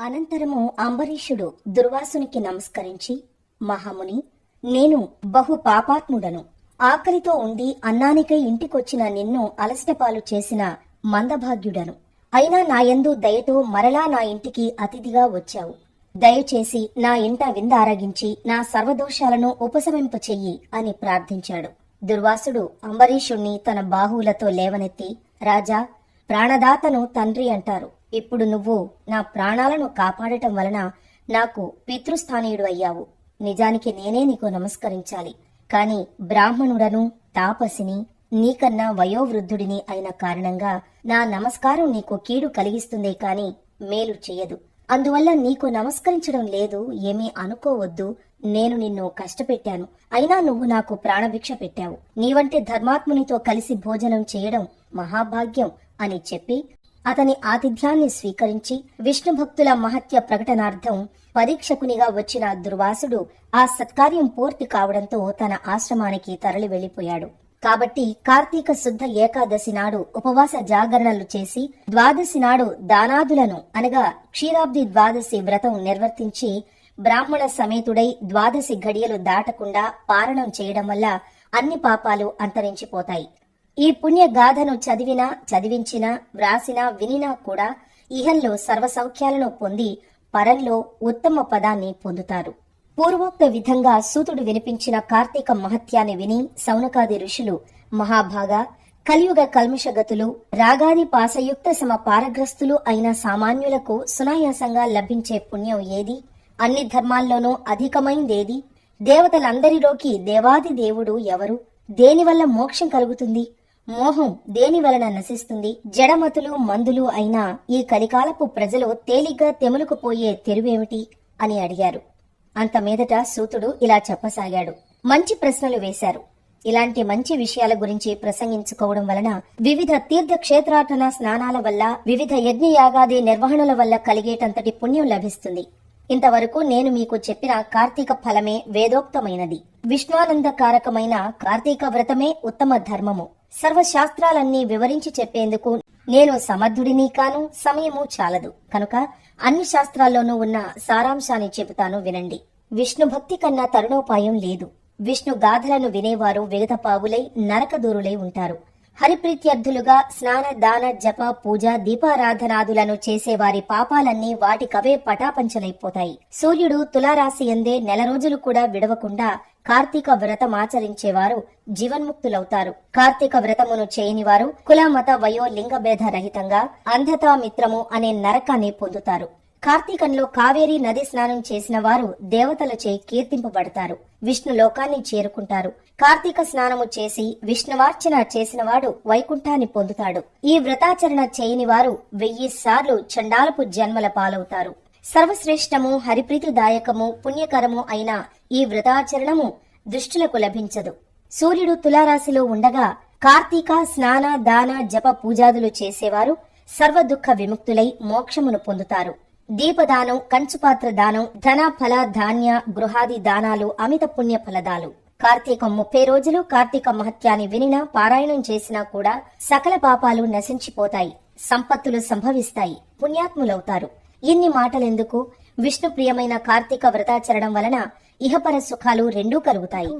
అనంతరము అంబరీషుడు దుర్వాసునికి నమస్కరించి మహాముని నేను బహు పాపాత్ముడను. ఆకలితో ఉండి అన్నానికై ఇంటికొచ్చిన నిన్ను అలసటపాలు చేసిన మందభాగ్యుడను. అయినా నాయందు దయతో మరలా నా ఇంటికి అతిథిగా వచ్చావు. దయచేసి నా ఇంట విందారగించి నా సర్వదోషాలను ఉపశమింప చెయ్యి అని ప్రార్థించాడు. దుర్వాసుడు అంబరీషుణ్ణి తన బాహువులతో లేవనెత్తి రాజా ప్రాణదాతను తండ్రి అంటారు. ఇప్పుడు నువ్వు నా ప్రాణాలను కాపాడటం వలన నాకు పితృస్థానీయుడు అయ్యావు. నిజానికి నేనే నీకు నమస్కరించాలి. కాని బ్రాహ్మణుడను తాపసిని నీకన్నా వయోవృద్ధుడిని అయిన కారణంగా నా నమస్కారం నీకు కీడు కలిగిస్తుందే కాని మేలు చెయ్యదు అందువల్ల నీకు నమస్కరించడం లేదు ఏమీ అనుకోవద్దు. నేను నిన్ను కష్టపెట్టాను. అయినా నువ్వు నాకు ప్రాణభిక్ష పెట్టావు. నీవంటే ధర్మాత్మునితో కలిసి భోజనం చేయడం మహాభాగ్యం అని చెప్పి అతని ఆతిథ్యాన్ని స్వీకరించి విష్ణు భక్తుల మహత్య ప్రకటనార్థం పరీక్షకునిగా వచ్చిన దుర్వాసుడు ఆ సత్కార్యం పూర్తి కావడంతో తన ఆశ్రమానికి తరలి వెళ్ళిపోయాడు కాబట్టి కార్తీక శుద్ధ ఏకాదశి నాడు ఉపవాస జాగరణలు చేసి ద్వాదశి నాడు దానాదులను అనగా క్షీరాబ్ది ద్వాదశి వ్రతం నిర్వర్తించి బ్రాహ్మణ సమేతుడై ద్వాదశి ఘడియలు దాటకుండా పారణం చేయడం వల్ల అన్ని పాపాలు అంతరించిపోతాయి. ఈ పుణ్య గాథను చదివినా చదివించినా వ్రాసినా వినినా కూడా ఇహంలో సర్వ సౌఖ్యాలను పొంది పరంలో ఉత్తమ పదాన్ని పొందుతారు. పూర్వోక్త విధంగా సూతుడు వినిపించిన కార్తీక మహత్యాన్ని విని సౌనకాది ఋషులు మహాభాగా కలియుగ కల్మషగతులు రాగాది పాసయుక్త సమ పారగ్రస్తులు అయిన సామాన్యులకు సునాయాసంగా లభించే పుణ్యం ఏది? అన్ని ధర్మాల్లోనూ అధికమైందేది? దేవతలందరిలోకి దేవాది దేవుడు ఎవరు? దేనివల్ల మోక్షం కలుగుతుంది? మోహం దేని వలన నశిస్తుంది? జడమతులు మందులు అయిన ఈ కలికాలపు ప్రజలు తేలిగ్గా తెములుకుపోయే తెరువేమిటి? అని అడిగారు. అంత మీదట సూతుడు ఇలా చెప్పసాగాడు. మంచి ప్రశ్నలు వేశారు. ఇలాంటి మంచి విషయాల గురించి ప్రసంగించుకోవడం వలన వివిధ తీర్థక్షేత్రాటన స్నానాల వల్ల వివిధ యజ్ఞయాగాది నిర్వహణల వల్ల కలిగేటంతటి పుణ్యం లభిస్తుంది. ఇంతవరకు నేను మీకు చెప్పిన కార్తీక ఫలమే వేదోక్తమైనది. విష్ణువానందకారకమైన కార్తీక వ్రతమే ఉత్తమ ధర్మము. సర్వశాస్త్రాలన్నీ వివరించి చెప్పేందుకు నేను సమర్థుడిని కాను సమయము చాలదు. కనుక అన్ని శాస్త్రాల్లోనూ ఉన్న సారాంశాన్ని చెబుతాను వినండి. విష్ణు భక్తి కన్నా తరుణోపాయం లేదు. విష్ణు గాథలను వినేవారు విగతపావులై నరకదూరులై ఉంటారు. హరిప్రీత్యర్థులుగా స్నాన దాన జప పూజ దీపారాధనాదులను చేసేవారి పాపాలన్నీ వాటికవే పటాపంచలైపోతాయి. సూర్యుడు తులారాశి ఎందే నెల రోజులు కూడా విడవకుండా కార్తీక వ్రతమాచరించేవారు జీవన్ముక్తులవుతారు. కార్తీక వ్రతమును చేయని వారు కుల మత వయో లింగ భేద రహితంగా అంధతా మిత్రము అనే నరకాన్ని పొందుతారు. కార్తీకంలో కావేరీ నది స్నానం చేసిన వారు దేవతలచే కీర్తింపబడతారు. విష్ణు లోకాన్ని చేరుకుంటారు. కార్తీక స్నానము చేసి విష్ణువార్చన చేసిన వాడు వైకుంఠాన్ని పొందుతాడు. ఈ వ్రతాచరణ చేయని వారు వెయ్యి సార్లు చండాలపు జన్మల పాలవుతారు. సర్వశ్రేష్టము హరిప్రీతిదాయకము పుణ్యకరము అయిన ఈ వ్రతాచరణము దృష్టులకు లభించదు. సూర్యుడు తులారాశిలో ఉండగా కార్తీక స్నాన దాన జప పూజాదులు చేసేవారు సర్వ దుఃఖ విముక్తులై మోక్షమును పొందుతారు. దీపదానం కంచుపాత్ర దానం ధన ఫల ధాన్య గృహాది దానాలు అమిత పుణ్య ఫలదాలు. కార్తీకం ముప్పై రోజులు కార్తీక మహత్యాన్ని వినినా పారాయణం చేసినా కూడా సకల పాపాలు నశించిపోతాయి సంపత్తులు సంభవిస్తాయి పుణ్యాత్ములవుతారు. ఇన్ని మాటలెందుకు? విష్ణు ప్రియమైన కార్తీక వ్రతాచరణం వలన ఇహపర సుఖాలు రెండూ కలుగుతాయి.